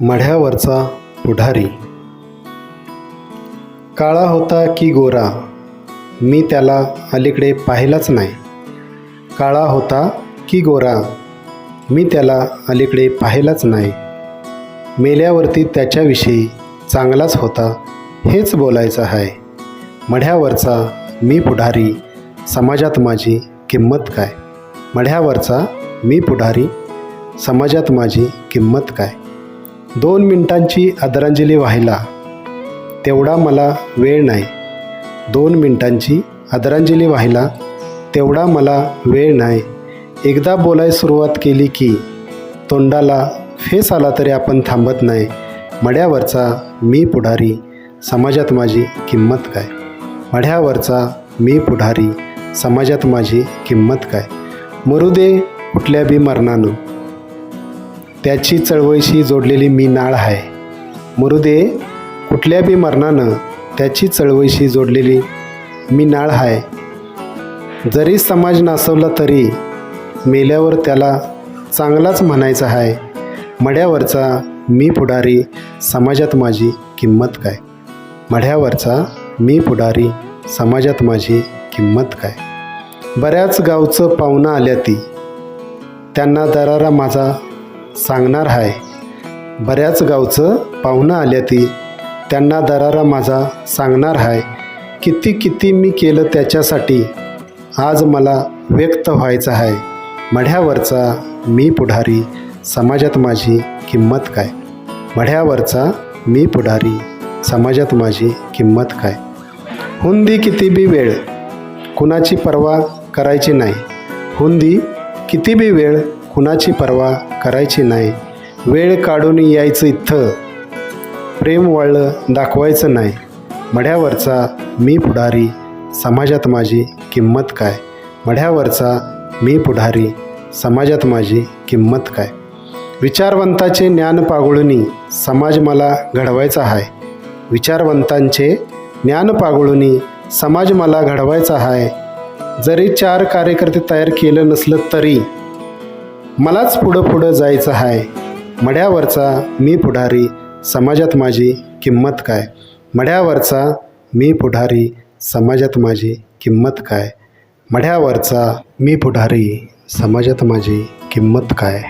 मढ्यावरचा पुढारी. काळा होता की गोरा मी त्याला अलीकडे पाहिलाच नाही. काळा होता की गोरा मी त्याला अलीकडे पाहिलाच नाही. मेल्यावरती त्याच्याविषयी चांगलाच होता हेच बोलायचं आहे मढ्यावरचा मी पुढारी समाजात माझी किंमत काय? मढ्यावरचा मी पुढारी समाजात माझी किंमत काय? दोन मिनिटांची आदरांजली व्हायला तेवढा मला वेळ नाही. दोन मिनिटांची आदरांजली व्हायला तेवढा मला वेळ नाही. एकदा बोलाय सुरुवात केली की तोंडाला फेस आला तरी आपण थांबत नाही. मड्यावरचा मी पुढारी समाजात माझी किंमत काय? मढ्यावरचा मी पुढारी समाजात माझी किंमत काय? मरुदे कुठल्या बी मरणानं. त्याची चळवळीशी जोडलेली मी नाळ आहे. मरुदे कुठल्या बी मरणानं त्याची चळवळीशी जोडलेली मी नाळ आहे. जरी समाज नासवला तरी मेल्यावर त्याला चांगलाच म्हणायचा आहे. मड्यावरचा मी पुढारी समाजात माझी किंमत काय? मढ्यावरचा मी पुढारी समाजात माझी किंमत काय? बऱ्याच गावचं पाहुणं आल्या ती. त्यांना दरारा माझा सांगणार आहे बऱ्याच गावचं पाहुणं आल्या ती. त्यांना दरारा माझा सांगणार आहे किती किती मी केलं त्याच्यासाठी. आज मला व्यक्त व्हायचं आहे मढ्यावरचा मी पुढारी समाजात माझी किंमत काय? मढ्यावरचा मी पुढारी समाजात माझी किंमत काय? हुंदी किती बी वेळ कुणाची पर्वा करायची नाही. हुंदी किती बी वेळ कुणाची पर्वा करायची नाही. वेळ काढून यायचं इथं. प्रेम वळलं दाखवायचं नाही. मढ्यावरचा मी पुढारी समाजात माझी किंमत काय? मढ्यावरचा मी पुढारी समाजात माझी किंमत काय? विचारवंताचे ज्ञान पागळुनी समाज मला घडवायचा आहे विचारवंतांचे ज्ञान पागळुनी समाज मला घडवायचा आहे जरी चार कार्यकर्ते तयार केलं नसलं तरी मलाच पुढं पुढं जायचं आहे मढ्यावरचा मी पुढारी समाजात माझी किंमत काय? मढ्यावरचा मी पुढारी समाजात माझी किंमत काय? मढ्यावरचा मी पुढारी समाजात माझी किंमत काय?